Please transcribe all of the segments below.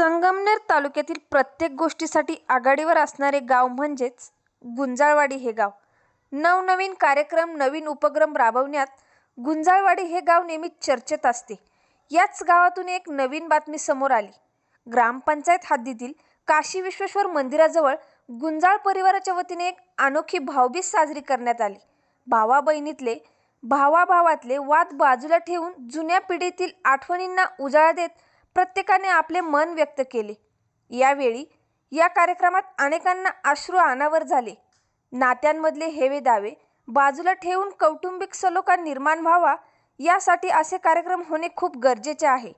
संगमनेर तालुक्यातील प्रत्येक गोष्टीसाठी आघाडीवर असणारे गाव म्हणजेच गुंजाळवाडी हे गाव. नवनवीन कार्यक्रम नवीन उपक्रम राबवण्यात गुंजाळवाडी हे गाव नेहमी चर्चेत असते. याच गावातून एक नवीन बातमी समोर आली. ग्रामपंचायत हद्दीतील काशी विश्वेश्वर मंदिराजवळ गुंजाळ परिवाराच्या वतीने एक अनोखी भावबीज साजरी करण्यात आली. भावा बहिणीतले भावाभावातले वाद बाजूला ठेवून जुन्या पिढीतील आठवणींना उजाळा देत प्रत्येकाने आपले मन व्यक्त केले. यावेळी या कार्यक्रमात अनेकांना अश्रू अनावर झाले. नात्यांमधले हेवे दावे बाजूला ठेवून कौटुंबिक सलोखा निर्माण व्हावा यासाठी असे कार्यक्रम होणे खूप गरजेचे आहे.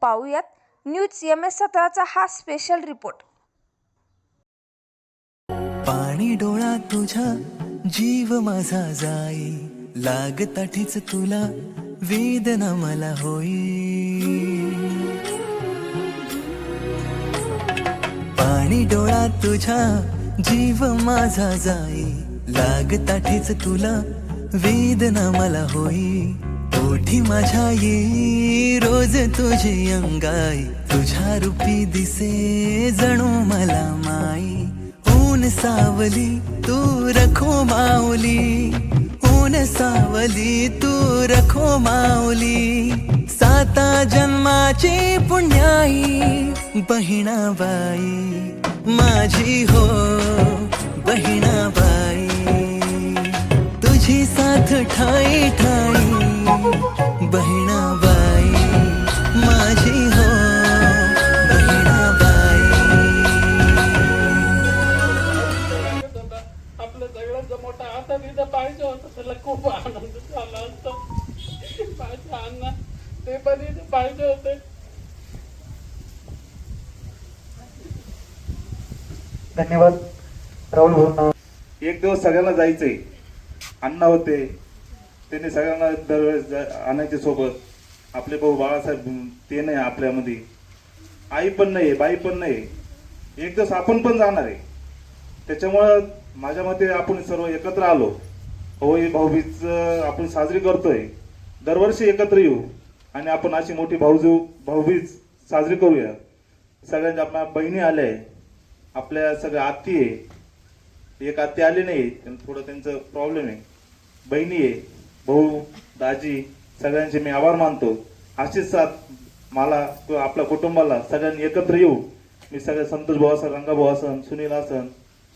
पाहूयात न्यूज एम एस सतराचा हा स्पेशल रिपोर्ट पाणी डोळा तुझा जीव माझा जाई. लागताठीच तुला वेदना मला होई. आणि डोळा तुझ्या जीव माझा जाई. लागताठीच तुला वेदना मला होई. ओठी माझ्या ये रोज तुझी अंगाई. तुझ्या रूपी दिसे जणू मला माई. ऊन सावली तू रखो माऊली. ऊन सावली तू रखो माऊली. साता जन्माची पुण्याई बहिणाबाई माझी हो बहिणा पाहिजे होते. धन्यवाद. राहुल भाऊ एक दिवस सगळ्यांना जायचंय. अण्णा होते. त्यांनी सगळ्यांना दरवेळेस आणायचे सोबत. आपले भाऊ बाळासाहेब ते नाही आपल्यामध्ये. आई पण नाही बाई पण नाही एक दिवस आपण पण जाणार आहे. त्याच्यामुळं माझ्या मते आपण सर्व एकत्र आलो. होळी भाऊबीज आपण साजरी करतोय. दरवर्षी एकत्र येऊ. आणि आपण अशी मोठी भाऊजू भाऊबीज साजरी करूया. सगळ्यांच्या आपल्या बहिणी आल्या आहे. आपल्या सगळ्या आत्ती आहे. एक आत्ती आली नाही त्यांना थोडं त्यांचं प्रॉब्लेम आहे. बहिणी आहे भाऊ दाजी सगळ्यांचे मी आभार मानतो. अशीच साथ मला किंवा आपल्या कुटुंबाला सगळ्यांनी एकत्र येऊ. मी सगळे संतोष भाऊ असन रंगाभाऊ असन सुनील असन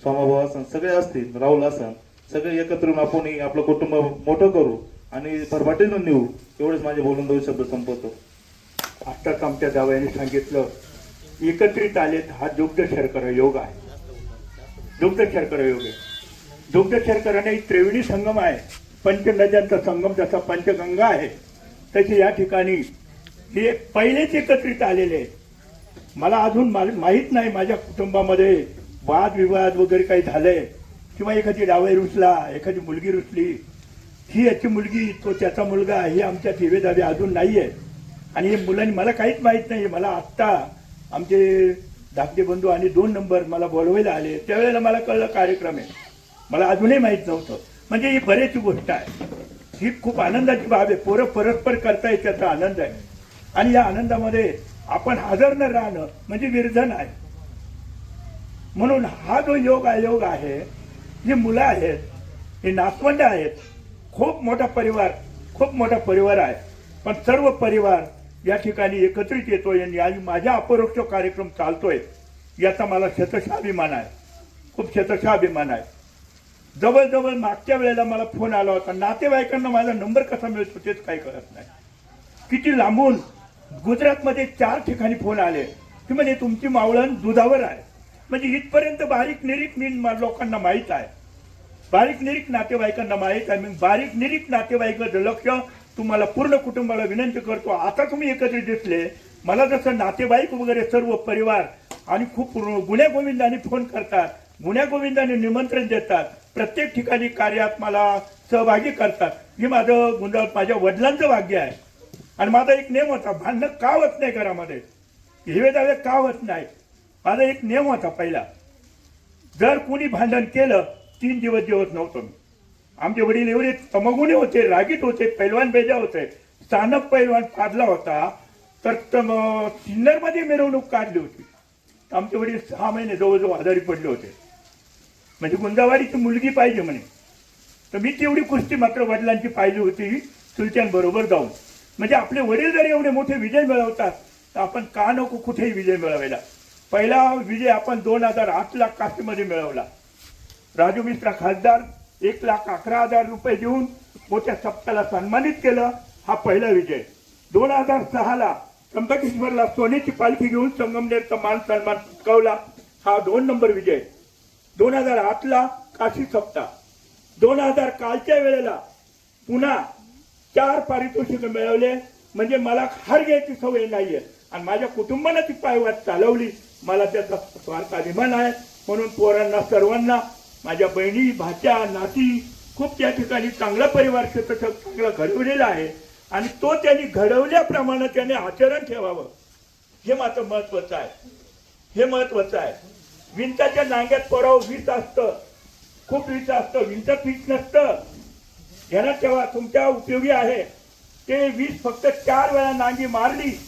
स्वामाभाऊ असन सगळे असतील राहुल असन सगळे एकत्र येऊन आपण आपलं कुटुंब मोठं करू. आणि भरभाटीनं नेऊ एवढेच माझे बोलून दोन शब्द संपवतो. आत्ताच आमच्या जावयाने सांगितलं एकत्रित आलेत हा दुग्ध शर्करा योग आहे. दुग्ध शर्करा योग आहे. दुग्ध शर्कराने त्रिवेणी संगम आहे. पंचनद्यांचा संगम जसा पंचगंगा आहे तशी या ठिकाणी हे पहिलेच एकत्रित आलेले आहेत. मला अजून माहीत नाही माझ्या कुटुंबामध्ये वादविवाद वगैरे काही झालंय किंवा एखादी डावे रुसला एखादी मुलगी रुसली ही याची मुलगी तो त्याचा मुलगा हे आमच्या दिवे अजून अजून आहे आणि हे मुलांनी मला काहीच माहीत नाही मला आत्ता आमचे धाकटे बंधू आणि दोन नंबर मला बोलवायला आले. त्यावेळेला मला कळलं कार्यक्रम आहे. मला अजूनही माहीत नव्हतं. म्हणजे ही बरेच गोष्ट आहे. ही खूप आनंदाची बाब आहे. पोरं परस्पर करतायत त्याचा आनंद आहे. आणि या आनंदामध्ये आपण हजर न राहणं म्हणजे विरधन आहे. म्हणून हा जो योग आयोग आहे जी मुलं आहेत हे नातवंड आहेत खूप मोठा परिवार खूप मोठा परिवार आहे. पण सर्व परिवार या ठिकाणी एकत्रित येतोय आणि आज माझ्या अपरोक्ष कार्यक्रम चालतोय याचा मला शतशा अभिमान आहे. खूप शतशा अभिमान आहे. जवळजवळ मागच्या वेळेला मला फोन आला होता नातेवाईकांना माझा नंबर कसा मिळतो तेच काही कळत नाही. किती लांबून गुजरातमध्ये चार ठिकाणी फोन आले की म्हणजे तुमची मावळण दुधावर आहे. म्हणजे इथपर्यंत बारीक निरीक नी लोकांना माहीत आहे. बारीक निरीक नातेवाईकांना माहीत आहे. मी बारीक निरीक नातेवाईकाचं लक्ष तुम्हाला पूर्ण कुटुंबाला विनंती करतो. आता तुम्ही एकत्रित दिसले. मला जसं नातेवाईक वगैरे सर्व परिवार आणि खूप गुण्यागोविंदाने फोन करतात. गुण्यागोविंदाने निमंत्रण देतात. प्रत्येक ठिकाणी कार्यात मला सहभागी करतात. हे माझं गुंजाळ माझ्या वडिलांचं भाग्य आहे. आणि माझा एक नेम होता भांडणं का होत नाही घरामध्ये? हिवे दावे का होत नाही? माझा एक नेम होता पहिला. जर कुणी भांडण केलं तीन दिवस जेवत नव्हतो मी. आमचे वडील एवढे तमगुणे होते रागीट होते पैलवान बेजा होते. स्थानक पैलवान पाडला होता तर सिन्नरमध्ये मिरवणूक काढली होती. आमचे वडील सहा महिने जवळजवळ आजारी पडले होते. म्हणजे गुंजावाडीची मुलगी पाहिजे म्हणे. तर मी तेवढी कुस्ती मात्र वडिलांची पाहिजे होती चुलत्यांबरोबर जाऊन. म्हणजे आपले वडील जर एवढे मोठे विजय मिळवतात तर आपण का नको कुठेही विजय मिळवायला. पहिला विजय आपण दोन हजार आठला काशीमध्ये मिळवला. राजू मित्र खासदार एक लाख अकरा हजार रुपये देऊन मोठ्या सप्ताला सन्मानित केलं हा पहिला विजय. दोन हजार सहाला त्र्यंबकेश्वरला सोन्याची पालखी घेऊन संगमनेरचा मान सन्मान पटकावला हा दोन नंबर विजय. दोन हजार आठला काशी सप्ताह. दोन हजार कालच्या वेळेला पुन्हा चार पारितोषिक मिळवले म्हणजे मला हार घ्यायची सवय नाहीये. आणि माझ्या कुटुंबानं ती पायवाट चालवली मला त्याचा स्वार्थ अभिमान आहे. म्हणून पोरांना सर्वांना माझ्या बहिणी भाच्या नाती खूप त्या ठिकाणी चांगला परिवार क्षेत्र चांगला घडवलेला आहे. आणि तो त्यांनी घडवल्याप्रमाणे त्याने आचरण ठेवावं. हे मात्र महत्वाचं आहे. हे महत्वाचं आहे. विंताच्या नांग्यात पोराव वीस असतं. खूप वीस असतं. विंत फीस नसतं. ह्याला ठेवा. तुमच्या उपयोगी आहे. ते वीस फक्त चार वेळा नांगी मारली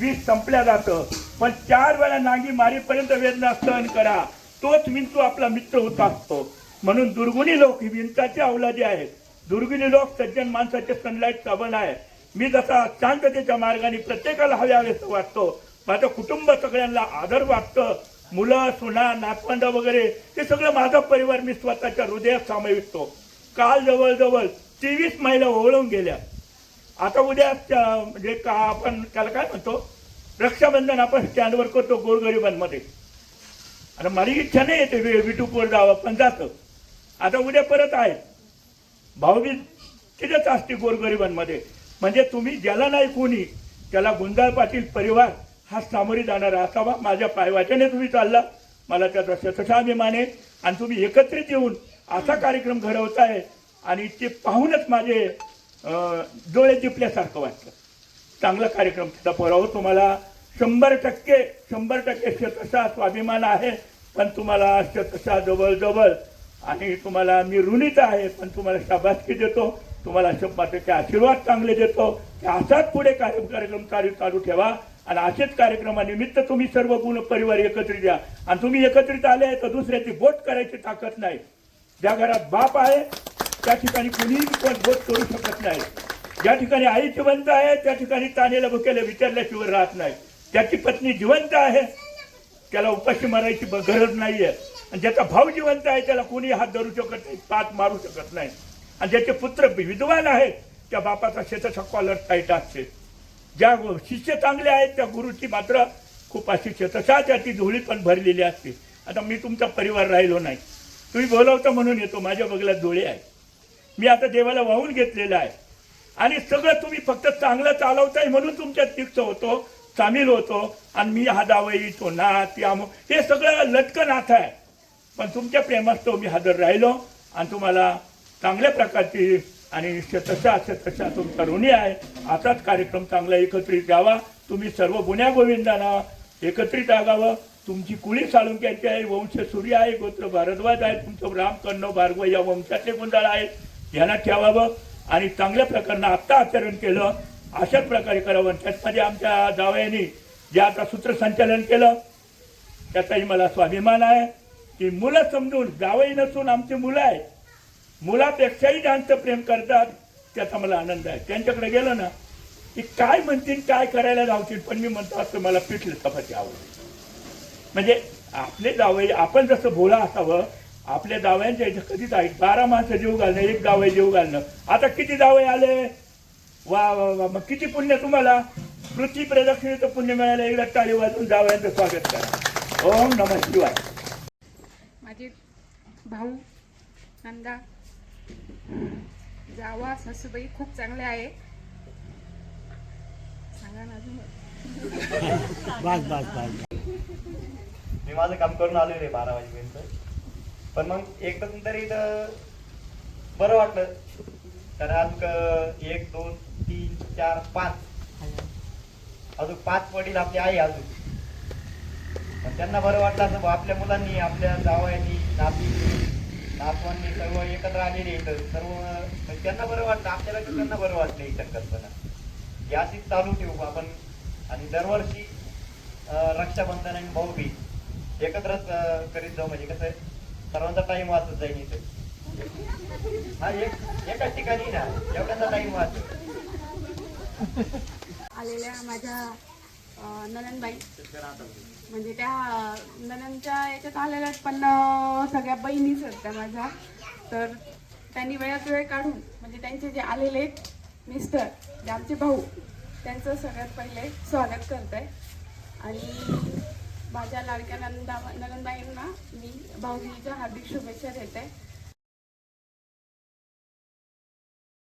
वीस संपल्या जातं. पण चार वेळा नांगी मारीपर्यंत वेदना सहन करा. तोच विंचू आपला मित्र होत असतो. म्हणून दुर्गुणी लोक ही विंचाचे अवलादी आहेत. दुर्गुणी लोक सज्जन माणसाचे सनलाईट साबण आहे मी जसा शांततेच्या मार्गाने प्रत्येकाला हव्यावे वाटतो माझं कुटुंब सगळ्यांना आदर वाटतं. मुलं सुना नातवंड वगैरे ते सगळं माझा परिवार मी स्वतःच्या हृदयात सामावितो. काल जवळजवळ तेवीस महिला ओळून गेल्या. आता उद्या म्हणजे का आपण त्याला काय म्हणतो? रक्षाबंधन आपण स्टँडवर करतो गोरगरिबांमध्ये. आता माझी इच्छा नाही येते विटूपवर जावं पण जातं. आता उद्या परत आहे. भाऊबीज तिथेच असते गोरगरिबांमध्ये. म्हणजे तुम्ही ज्याला नाही कोणी त्याला गुंजाळ पाटील परिवार हा सामोरी जाणारा असावा. माझ्या पायवाच्याने तुम्ही चालला. मला त्याचा शतशा अभिमान आहे आणि तुम्ही एकत्रित येऊन असा कार्यक्रम घडवताय आणि ते पाहूनच माझे डोळे जिपल्यासारखं वाटलं. चांगला कार्यक्रम तिथं परवा तुम्हाला. शंभर टक्के शंभर टक्के शतशा स्वाभिमान आहे पण तुम्हाला शतशा जवळजवळ आणि तुम्हाला मी ऋणीच आहे पण तुम्हाला शाबासकी देतो तुम्हाला शंभर टक्के आशीर्वाद चांगले देतो की असाच पुढे कार्य कार्यक्रम चालू चालू ठेवा आणि असेच कार्यक्रमानिमित्त तुम्ही सर्व गुण परिवार एकत्रित या. आणि तुम्ही एकत्रित आले तर दुसऱ्याची बोट करायची ताकद नाही. ज्या घरात बाप आहे त्या ठिकाणी कुणीही पण बोट करू शकत नाही. ज्या ठिकाणी आई जिवंत आहे त्या ठिकाणी तानेला भुकेला विचारल्याशिवाय राहत नाही. त्याची पत्नी जिवंत आहे. त्याला उपाशी मारायची गरज नाही आहे आणि ज्याचा भाऊ जिवंत आहे त्याला कोणी हात धरू शकत नाही पात मारू शकत नाही. आणि ज्याचे पुत्र विद्वान आहेत त्या बापाचा शेताचा कॉलर टाईट असते ज्या शिष्य चांगले आहेत त्या गुरुची मात्र खूप अशी शेतशा त्याची झोळी पण भरलेली असते. आता मी तुमचा परिवार राहिलो नाही. तुम्ही बोलावता म्हणून येतो माझ्या बगलात डोळे आहे मी आता देवाला वाहून घेतलेलं आहे. आणि सगळं तुम्ही फक्त चांगलं चालवताय म्हणून तुमच्यात तिक्त होतो. सामील होतो आणि मी हा दावई तो नाथ ती हे सगळं लटकन नाथ आहे. पण तुमच्या प्रेमास्तव मी हजर राहिलो आणि तुम्हाला चांगल्या प्रकारची आणि शतशा शतशा तुमचा ऋणी आहे. असाच कार्यक्रम चांगला एकत्रित द्यावा तुम्ही सर्व गुन्ह्या गोविंदांना एकत्रित आगावं. तुमची कुळी साळुंक्यांची आहे वंश सूर्य आहे गोत्र भारद्वाज आहे तुमचं राम कर्ण भार्गव या वंशातले गुंडाळ आहेत. यांना ठेवावं आणि चांगल्या प्रकारानं आत्ता आचरण केलं. अशाच प्रकारे करावं. त्याचमध्ये आमच्या जावयाने जे आता सूत्रसंचालन केलं त्याचाही मला स्वाभिमान आहे की मुलं समजून जावई नसून आमची मुलं आहेत मुलापेक्षाही जास्त प्रेम करतात त्याचा मला आनंद आहे. त्यांच्याकडे गेलो ना की काय म्हणतील काय करायला जावतील पण मी म्हणतो असं मला पिठलं चपाती आवडते म्हणजे आपले जावई आपण जसं भोळा असावं आपल्या जावयांच्या इथं कधीच आहे बारा माणसं जीव घालणं एक जावई जीव घालणं. आता किती जावई आले? वा वा वा. मग किती पुण्य तुम्हाला? पृथ्वी प्रदक्षिणेचं पुण्य मिळालं. एकदा टाळी वाजून जावयांचं स्वागत करा. ओम नम शिवाय. माझे भाऊ नंदा जावा सासूबाई खूप चांगले आहे. सांगा ना अजून. मी माझं काम करून आलेलो आहे बारा वाजेपर्यंत. पण मग एकदा तरी इथं बरं वाटलं. तर आज क- एक दोन तीन चार पाच. अजून पाच वडील आपले आहे अजून. पण त्यांना बरं वाटलं असं बुवा, आपल्या मुलांनी आपल्या जावयांनी नाती नातवांनी सर्व एकत्र आलेले इथं सर्व त्यांना बरं वाटलं आपल्याला त्यांना बरं वाटलं ही संकल्पना. ही अशीच चालू ठेवू आपण. आणि दरवर्षी रक्षाबंधन आणि भाऊबीज एकत्रच करीत जाऊ. म्हणजे कसं आहे, सर्वांचा टाइम वाचत जाईल इथे. हा एक एकाच ठिकाणी ना एवढ्याचा टाइम वाचतो आलेल्या माझ्या अं, म्हणजे त्या अं, ननंदच्या याच्यात आलेल्या आहेत, पण सगळ्या बहिणीच आहेत त्या माझ्या. तर त्यांनी वेळात वेळ काढून म्हणजे त्यांचे जे आलेले आहेत मिस्टर जे आमचे भाऊ त्यांचं सगळ्यात पहिले स्वागत करत आहे आणि माझ्या लाडक्या नंदा ननंदबाईंना मी भाऊजीच्या हार्दिक शुभेच्छा देते.